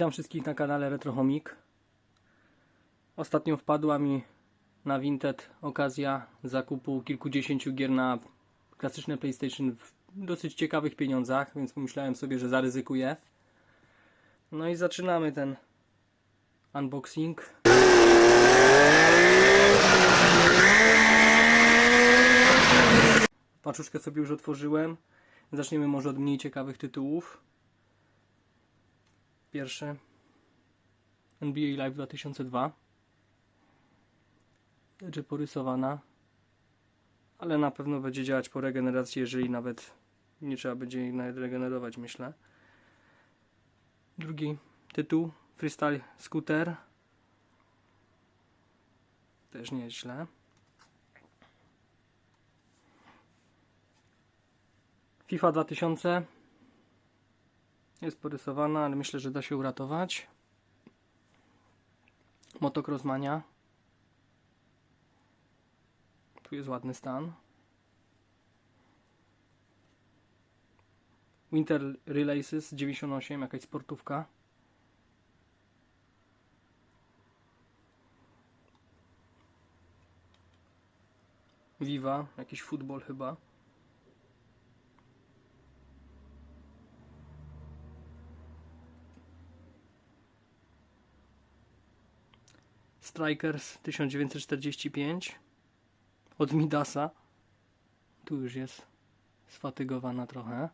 Witam wszystkich na kanale Retrochomik. Ostatnio wpadła mi na Vinted okazja zakupu kilkudziesięciu gier na klasyczne PlayStation w dosyć ciekawych pieniądzach, więc pomyślałem sobie, że zaryzykuję. No i zaczynamy ten unboxing. Paczuszkę sobie już otworzyłem. Zaczniemy może od mniej ciekawych tytułów. Pierwszy NBA Live 2002 Rzeczy porysowana ale na pewno będzie działać po regeneracji, jeżeli nawet nie trzeba będzie jej regenerować, myślę. Drugi tytuł Freestyle Scooter też nie jest źle. FIFA 2000 jest porysowana, ale myślę, że da się uratować. Motocross Mania. Tu jest ładny stan. Winter Relaces 98, jakaś sportówka. Viva, jakiś futbol chyba. Strikers 1945 od Midasa. Tu już jest sfatygowana trochę.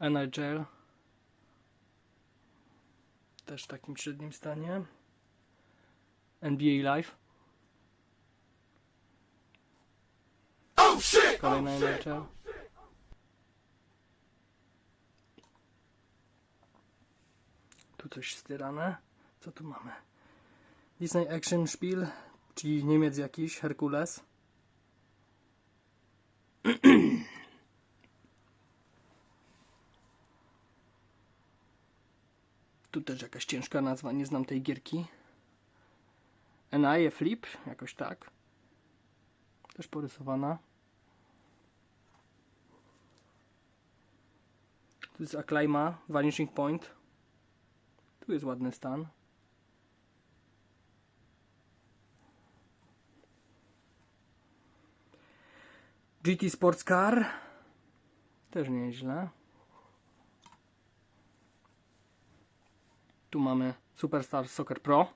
NHL też w takim średnim stanie. NBA Live. Kolejna NHL. Tu coś styrane. Co tu mamy? Disney Action Spiel, czyli Niemiec jakiś, Herkules. Tu też jakaś ciężka nazwa, nie znam tej gierki. NIE Flip, jakoś tak. Też porysowana. Tu jest Acclaima, Vanishing Point. Tu jest ładny stan. GT Sports Car. Też nieźle. Tu mamy Superstar Soccer Pro.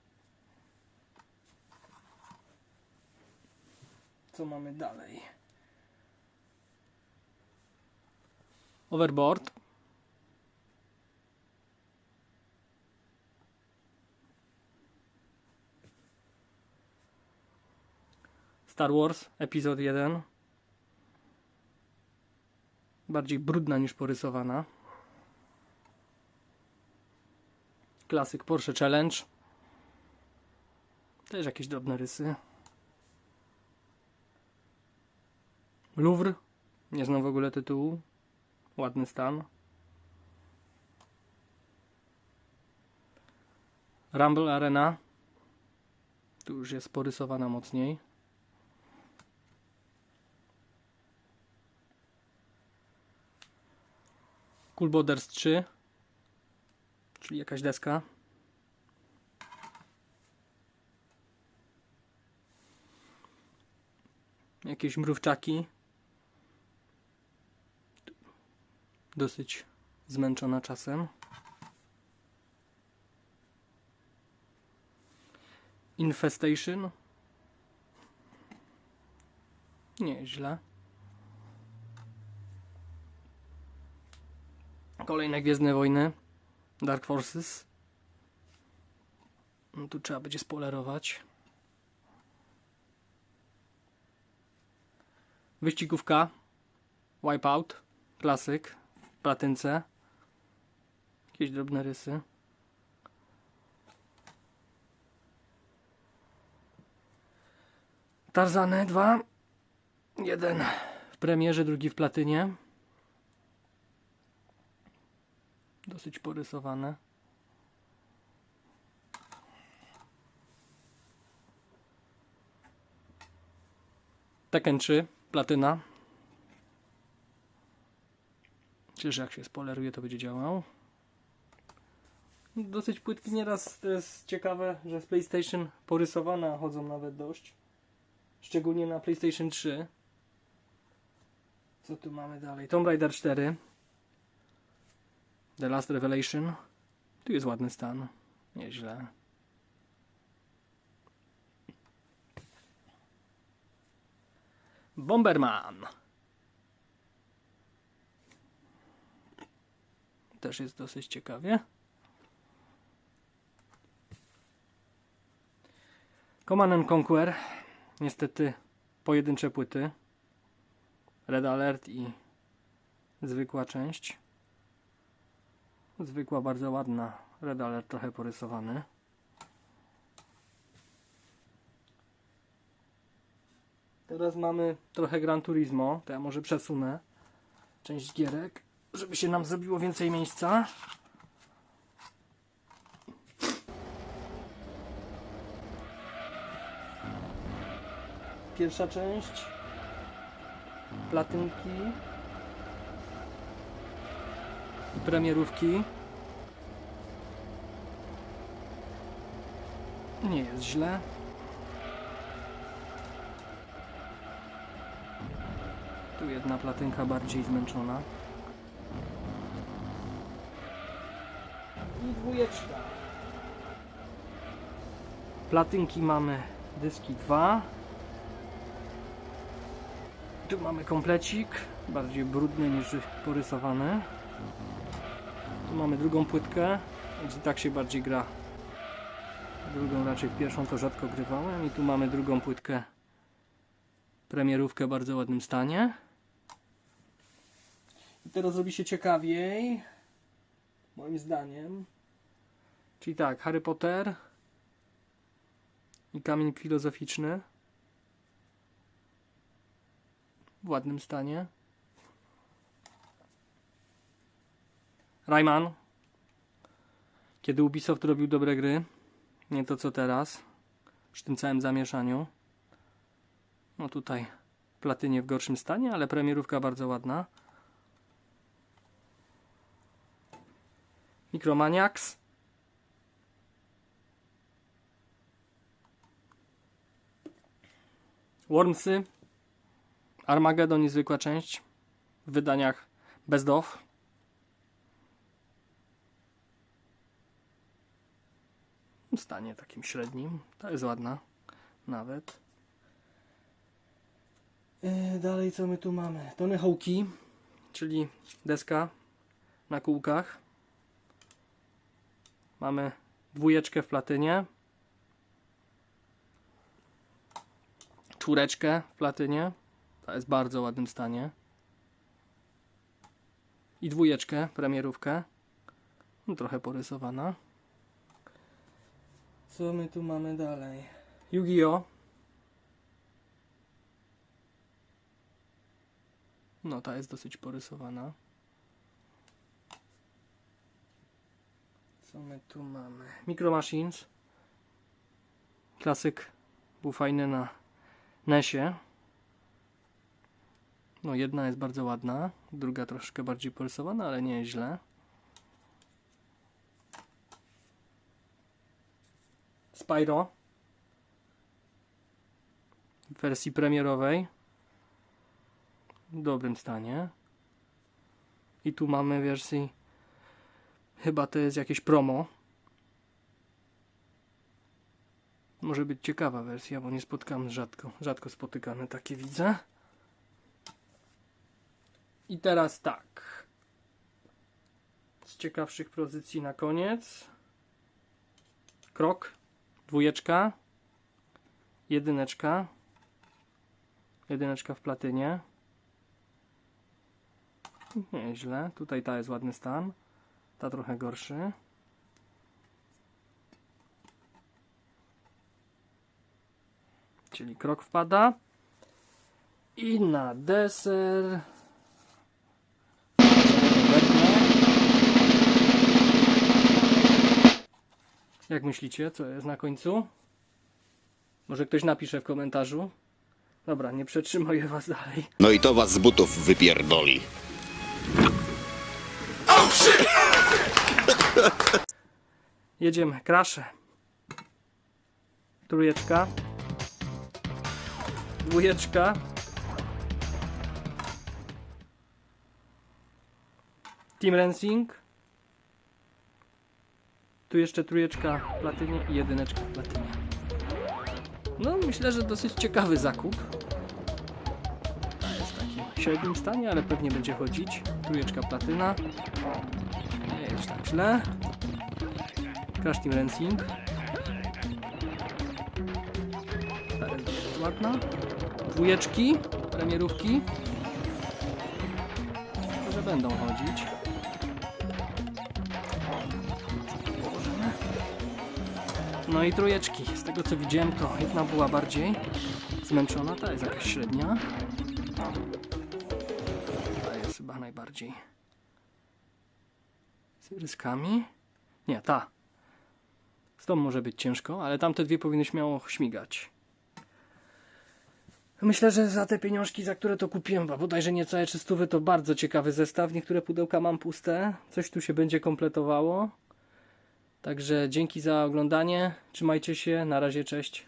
Co mamy dalej? Overboard. Star Wars Epizod 1. Bardziej brudna niż porysowana. Klasyk Porsche Challenge. Też jakieś drobne rysy. Louvre. Nie znam w ogóle tytułu. Ładny stan. Rumble Arena. Tu już jest porysowana mocniej. Cool Borders 3. Czyli jakaś deska. Jakieś mrówczaki. Dosyć zmęczona czasem. Infestation. Nieźle. Kolejne Gwiezdne Wojny. Dark Forces. No tu trzeba będzie spoilerować. Wyścigówka. Wipeout. Klasyk. W platynce. Jakieś drobne rysy. Tarzany 2. Jeden w premierze, drugi w platynie. Dosyć porysowane. Tekken 3, platyna. Czyż jak się spoleruje, to będzie działał? Dosyć płytki nieraz to jest ciekawe, że z PlayStation porysowane chodzą nawet dość. Szczególnie na PlayStation 3. Co tu mamy dalej? Tomb Raider 4. The Last Revelation. Tu jest ładny stan. Nieźle. Bomberman. Też jest dosyć ciekawie. Command and Conquer. Niestety pojedyncze płyty. Red Alert i zwykła część. Zwykła, bardzo ładna. Red Alert trochę porysowany. Teraz mamy trochę Gran Turismo. To ja może przesunę część gierek, żeby się nam zrobiło więcej miejsca. Pierwsza część. Platynki. Premierówki. Nie jest źle. Tu jedna platynka bardziej zmęczona. I dwójeczka. Platynki mamy dyski 2. Tu mamy komplecik, bardziej brudny niż porysowany. Tu mamy drugą płytkę, i tak się bardziej gra. Drugą raczej pierwszą to rzadko grywałem i tu mamy drugą płytkę. Premierówkę w bardzo ładnym stanie. I teraz robi się ciekawiej. Moim zdaniem. Czyli tak, Harry Potter i kamień filozoficzny w ładnym stanie. Rayman. Kiedy Ubisoft robił dobre gry, nie to co teraz, przy tym całym zamieszaniu. No tutaj platynie w gorszym stanie, ale premierówka bardzo ładna. Micromaniacs. Wormsy. Armageddon niezwykła część w wydaniach Best of. Stanie takim średnim. To jest ładna. Nawet. Yy, dalej co my tu mamy? Tony Hawk'i, czyli deska na kółkach. Mamy dwójeczkę w platynie. Czwóreczkę w platynie. Ta jest w bardzo ładnym stanie. I dwójeczkę, premierówkę. No, trochę porysowana. Co my tu mamy dalej? Yu-Gi-Oh! No, ta jest dosyć porysowana. Co my tu mamy? Micro Machines. Klasyk był fajny na NESie. No, jedna jest bardzo ładna, druga troszkę bardziej porysowana, ale nie jest źle. Spyro w wersji premierowej w dobrym stanie. I tu mamy wersji chyba to jest jakieś promo. Może być ciekawa wersja, bo nie spotkamy rzadko, rzadko spotykane takie widzę. I teraz tak. Z ciekawszych pozycji na koniec. Krok, dwójeczka, jedyneczka, jedyneczka w platynie. Nieźle. Tutaj ta jest ładny stan. Ta trochę gorszy. Czyli krok wpada. I na deser. Jak myślicie, co jest na końcu? Może ktoś napisze w komentarzu. Dobra, nie przetrzymuję was dalej. No i to was z butów wypierdoli. Jedziemy, krasze. Trójeczka. Dwójeczka. Team Racing. Tu jeszcze trójeczka w platynie i jedyneczka w platynie. No, myślę, że dosyć ciekawy zakup. Jest w takim średnim stanie, ale pewnie będzie chodzić. Trójeczka platyna. Nie jest tak źle. Crash Team Racing. Ta jest dosyć ładna. Dwójeczki, premierówki. Może będą chodzić. No i trójeczki. Z tego co widziałem, to jedna była bardziej zmęczona, ta jest jakaś średnia. Ta jest chyba najbardziej z ryskami. Nie, ta. Z tą może być ciężko, ale tamte dwie powinny śmiało śmigać. Myślę, że za te pieniążki, za które to kupiłem, bo bodajże niecałe 300 to bardzo ciekawy zestaw. Niektóre pudełka mam puste, coś tu się będzie kompletowało. Także dzięki za oglądanie. Trzymajcie się, na razie, cześć.